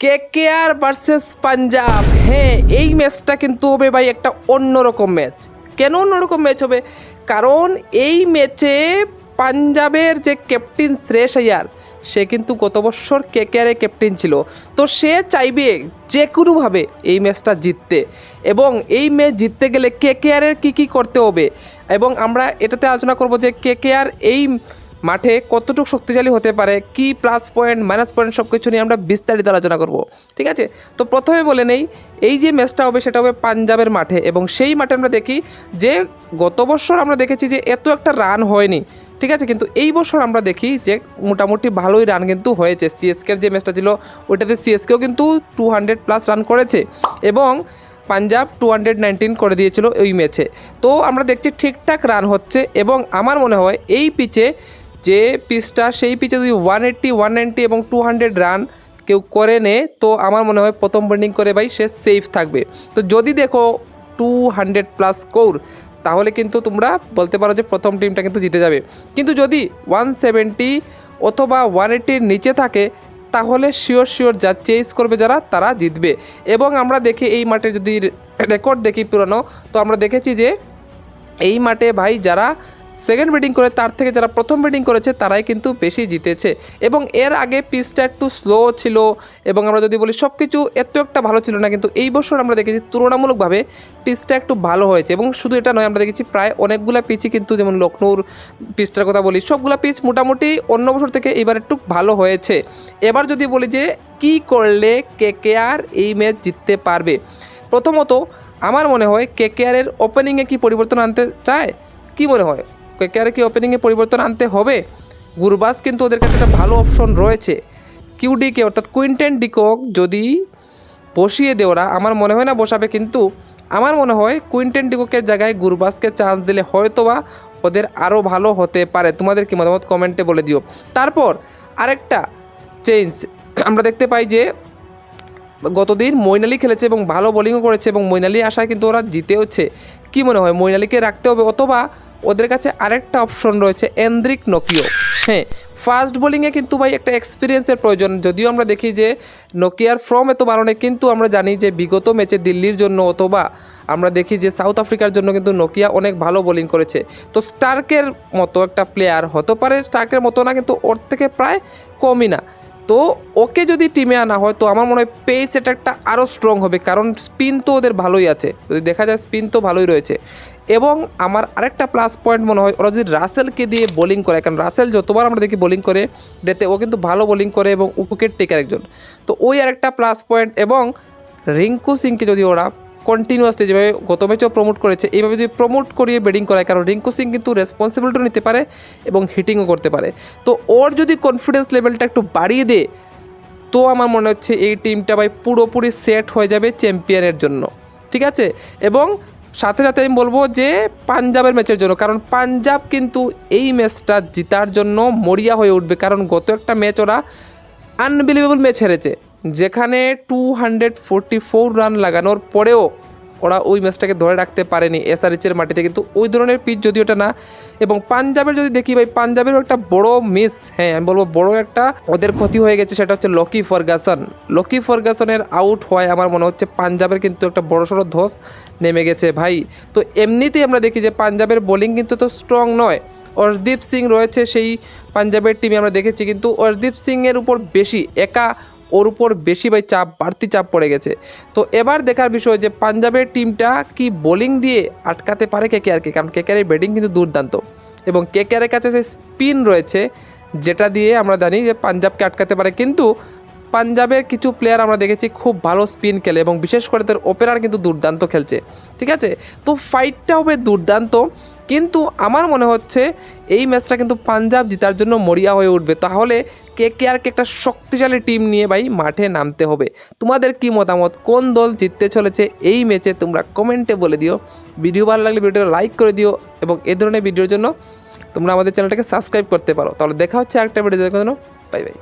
কে কে আর versus Punjab হ্যাঁ এই ম্যাচটা কিন্তু হবে ভাই একটা অন্যরকম ম্যাচ কেন অন্যরকম ম্যাচ হবে? কারণ এই ম্যাচে পাঞ্জাবের যে ক্যাপ্টেন শ্রেয়স আয়ার, সে কিন্তু গত বছর কে কে আরের ক্যাপ্টেন ছিল। তো সে চাইবে যে কোনোভাবে এই ম্যাচটা জিততে। এবং এই ম্যাচ জিততে গেলে কে কে কী কী করতে হবে? এবং আমরা এটাতে আলোচনা করব যে কে কে আর এই মাঠে কতটুকু শক্তিশালী হতে পারে, কি প্লাস পয়েন্ট মাইনাস পয়েন্ট সব কিছু নিয়ে আমরা বিস্তারিত আলোচনা করব, ঠিক আছে? তো প্রথমে বলে নেই, এই যে ম্যাচটা হবে সেটা হবে পাঞ্জাবের মাঠে এবং সেই মাঠে আমরা দেখি যে গত বছর আমরা দেখেছি যে এত একটা রান হয়নি, ঠিক আছে? কিন্তু এই বছর আমরা দেখি যে মোটামুটি ভালোই রান কিন্তু হয়েছে। সিএসকের যে ম্যাচটা ছিল, ওইটাতে সিএসকেও কিন্তু টু হান্ড্রেড প্লাস রান করেছে এবং পাঞ্জাব টু হান্ড্রেড করে দিয়েছিল ওই ম্যাচে তো আমরা দেখছি ঠিকঠাক রান হচ্ছে এবং আমার মনে হয় এই পিচে যে পিচটা, সেই পিচে যদি ওয়ান এইট্টি ওয়ান নাইনটি এবং টু হান্ড্রেড রান কেউ করে নে, তো আমার মনে হয় প্রথম বোলিং করে ভাই সে সেফ থাকবে। তো যদি দেখো টু হান্ড্রেড প্লাস স্কোর তাহলে কিন্তু তোমরা বলতে পারো যে প্রথম টিমটা কিন্তু জিতে যাবে। কিন্তু যদি ওয়ান সেভেন্টি অথবা ওয়ান এইটির নিচে থাকে, তাহলে শিওর শিওর যা চেস করবে যারা, তারা জিতবে। এবং আমরা দেখি এই মাঠে যদি রেকর্ড দেখি পুরনো, তো আমরা দেখেছি যে এই মাঠে ভাই যারা সেকেন্ড ব্যাটিং করে তার থেকে যারা প্রথম ব্যাটিং করেছে, তারাই কিন্তু বেশি জিতেছে। এবং এর আগে পিচটা একটু স্লো ছিল এবং আমরা যদি বলি সব কিছু এত একটা ভালো ছিল না, কিন্তু এই বছর আমরা দেখেছি তুলনামূলকভাবে পিচটা একটু ভালো হয়েছে। এবং শুধু এটা নয়, আমরা দেখেছি প্রায় অনেকগুলো পিচই কিন্তু যেমন লখনৌর পিচটার কথা বলি, সবগুলো পিচ মোটামুটি অন্য বছর থেকে এবার একটু ভালো হয়েছে। এবার যদি বলি যে কি করলে কে কে আর এই ম্যাচ জিততে পারবে? প্রথমত, আমার মনে হয় কে কে আরের ওপেনিংয়ে কি পরিবর্তন আনতে চায়? কি মনে হয়? কে কে ওপেনিংয়ে পরিবর্তন আনতে হবে? গুরবাস কিন্তু ওদের কাছে একটা ভালো অপশন রয়েছে। কিউডিকে, অর্থাৎ কুইন্টেন ডিকক যদি বসিয়ে দেয় ওরা, আমার মনে হয় না বসাবে, কিন্তু আমার মনে হয় কুইন্টেন ডিকোকের জায়গায় গুরবাসকে চান্স দিলে হয়তোবা ওদের আরও ভালো হতে পারে। তোমাদের কি মতামত? কমেন্টে বলে দিও। তারপর আরেকটা চেঞ্জ আমরা দেখতে পাই যে গতদিন মৈনালি খেলেছে এবং ভালো বোলিংও করেছে এবং মৈনালি আসায় কিন্তু ওরা জিতেওছে। কি মনে হয়, মৈনালিকে রাখতে হবে অথবা ওদের কাছে আরেকটা অপশন রয়েছে এন্দ্রিক নোকিও হ্যাঁ ফাস্ট বোলিংয়ে কিন্তু ভাই একটা এক্সপিরিয়েন্সের প্রয়োজন। যদিও আমরা দেখি যে নোকিয়ার ফর্ম এত বাড়নে, কিন্তু আমরা জানি যে বিগত ম্যাচে দিল্লির জন্য অথবা আমরা দেখি যে সাউথ আফ্রিকার জন্য কিন্তু নোকিয়া অনেক ভালো বোলিং করেছে। তো স্টার্কের মতো একটা প্লেয়ার হতে পারে স্টার্কের মতো না, কিন্তু ওর থেকে প্রায় কমই না। তো ওকে যদি টিমে আনা হয়, তো আমার মনে হয় পেস অ্যাটাকটা আরও স্ট্রং হবে, কারণ স্পিন তো ওদের ভালোই আছে। যদি দেখা যায় স্পিন তো ভালোই রয়েছে। এবং আমার আরেকটা প্লাস পয়েন্ট মনে হয়, ওরা যদি রাসেলকে দিয়ে বোলিং করে, কারণ রাসেল যতবার আমরা দেখি বোলিং করে ডেতে ও কিন্তু ভালো বোলিং করে এবং উইকেট টেকার একজন। তো ওই আরেকটা প্লাস পয়েন্ট এবং রিঙ্কু সিংকে যদি ওরা কন্টিনিউয়াসলি যেভাবে গত ম্যাচেও প্রমোট করেছে, এইভাবে যদি প্রমোট করিয়ে ব্যাটিং করায়, কারণ রিঙ্কু সিং কিন্তু রেসপন্সিবিলিটিও নিতে পারে এবং হিটিংও করতে পারে। তো ওর যদি কনফিডেন্স লেভেলটা একটু বাড়িয়ে দেয় তো আমার মনে হচ্ছে এই টিমটা ভাই পুরোপুরি সেট হয়ে যাবে চ্যাম্পিয়নের জন্য। ঠিক আছে? এবং সাথে সাথে আমি বলব যে পাঞ্জাবের ম্যাচের জন্য, কারণ পাঞ্জাব কিন্তু এই ম্যাচটা জেতার জন্য মরিয়া হয়ে উঠবে, কারণ গত একটা ম্যাচ ওরা আনবিলিভেবল ম্যাচ হেরেছে। যেখানে টু হান্ড্রেড ফোর রান লাগানোর পরেও ওরা ওই ম্যাচটাকে ধরে রাখতে পারেনি এসআরএচের মাটিতে। কিন্তু ওই ধরনের পিচ যদি ওটা না, এবং পাঞ্জাবের যদি দেখি ভাই, পাঞ্জাবেরও একটা বড় মিস হ্যাঁ আমি বলব বড় একটা ওদের ক্ষতি হয়ে গেছে, সেটা হচ্ছে লকি ফার্গাসন লকি ফার্গাসনের আউট হওয়ায় আমার মনে হচ্ছে, পাঞ্জাবের কিন্তু একটা বড়সড় ধস নেমে গেছে ভাই। তো এমনিতেই আমরা দেখি যে পাঞ্জাবের বোলিং কিন্তু তো স্ট্রং নয়। অর্শদীপ সিং রয়েছে সেই পাঞ্জাবের টিমে আমরা দেখেছি, কিন্তু অর্শদীপ সিংয়ের উপর বেশি একা ওর উপর বেশি ভাই চাপ, বাড়তি চাপ পড়ে গেছে। তো এবার দেখার বিষয় যে পাঞ্জাবের টিমটা কি বোলিং দিয়ে আটকাতে পারে কে কেকেআরকে কারণ কে কেকেআরের ব্যাটিং কিন্তু দুর্দান্ত। এবং কে কেকেআরের কাছে সেই স্পিন রয়েছে, যেটা দিয়ে আমরা জানি যে পাঞ্জাবকে আটকাতে পারে। কিন্তু পাঞ্জাবের কিছু প্লেয়ার আমরা দেখেছি খুব ভালো স্পিন খেলে এবং বিশেষ করে তার ওপেনার কিন্তু দুর্দান্ত খেলছে। ঠিক আছে? তো ফাইটটা হবে দুর্দান্ত। কিন্তু আমার মনে হচ্ছে, এই ম্যাচটা কিন্তু পাঞ্জাব জেতার জন্য মরিয়া হয়ে উঠবে। তাহলে কে কে আর একটা শক্তিশালী টিম নিয়ে ভাই মাঠে নামতে হবে। তোমাদের কি মতামত? কোন দল জিততে চলেছে? এই ম্যাচে তোমরা কমেন্টে বলে দিও। ভিডিও ভালো লাগলে ভিডিওটা লাইক করে দিও এবং এ ধরনের ভিডিওর জন্য তোমরা আমাদের চ্যানেলটাকে সাবস্ক্রাইব করতে পারো। তাহলে দেখা হচ্ছে আরেকটা ভিডিও দেখার জন্য বাই বাই